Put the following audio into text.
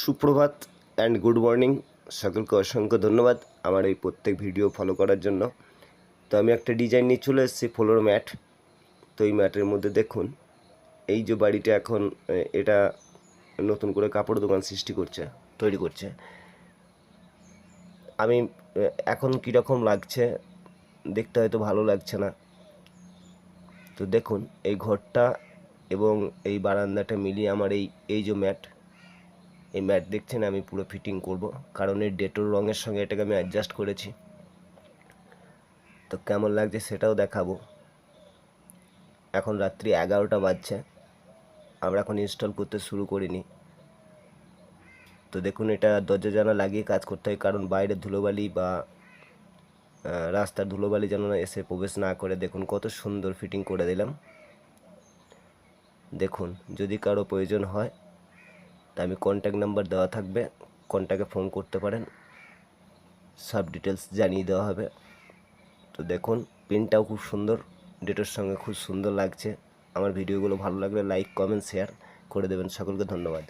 সুপ্রভাত and good morning সকলকে অসংখ্য ধন্যবাদ আমার এই প্রত্যেক ভিডিও ফলো করার জন্য। তো আমি একটা ডিজাইন নিয়ে চলে এসেছি ফ্লোর ম্যাট তো এই ম্যাটের মধ্যে দেখুন, এই যে বাড়িটা এখন এটা নতুন করে কাপড় দোকান সৃষ্টি করছে, তৈরি করছে। আমি এখন কীরকম লাগছে, দেখতে হয়তো ভালো লাগছে না। তো দেখুন, এই ঘরটা এবং এই বারান্দাটা মিলিয়ে আমার এই এই যে ম্যাট এই ম্যাট দেখছেন, আমি পুরো ফিটিং করব। কারণ এই ডেটোর রঙের সঙ্গে এটাকে আমি অ্যাডজাস্ট করেছি। তো কেমন লাগছে সেটাও দেখাবো। এখন রাত্রি এগারোটা বাজছে। আমরা এখন ইনস্টল করতে শুরু করিনি। তো দেখুন, এটা দরজা জানা লাগিয়ে কাজ করতে হয়, কারণ বাইরে ধুলোবালি বা রাস্তার ধুলোবালি যেন এসে প্রবেশ না করে। দেখুন, কত সুন্দর ফিটিং করে দিলাম। দেখুন, যদি কারও প্রয়োজন হয় তা আমি কন্ট্যাক্ট নাম্বার দেওয়া থাকবে। কন্ট্যাক্টে ফোন করতে পারেন। সব ডিটেলস জানিয়ে দেওয়া হবে। তো দেখুন প্রিন্টটাও খুব সুন্দর। ডেটের সঙ্গে খুব সুন্দর লাগছে। আমার ভিডিওগুলো ভালো লাগলে লাইক কমেন্ট শেয়ার করে দেবেন। সকলকে ধন্যবাদ।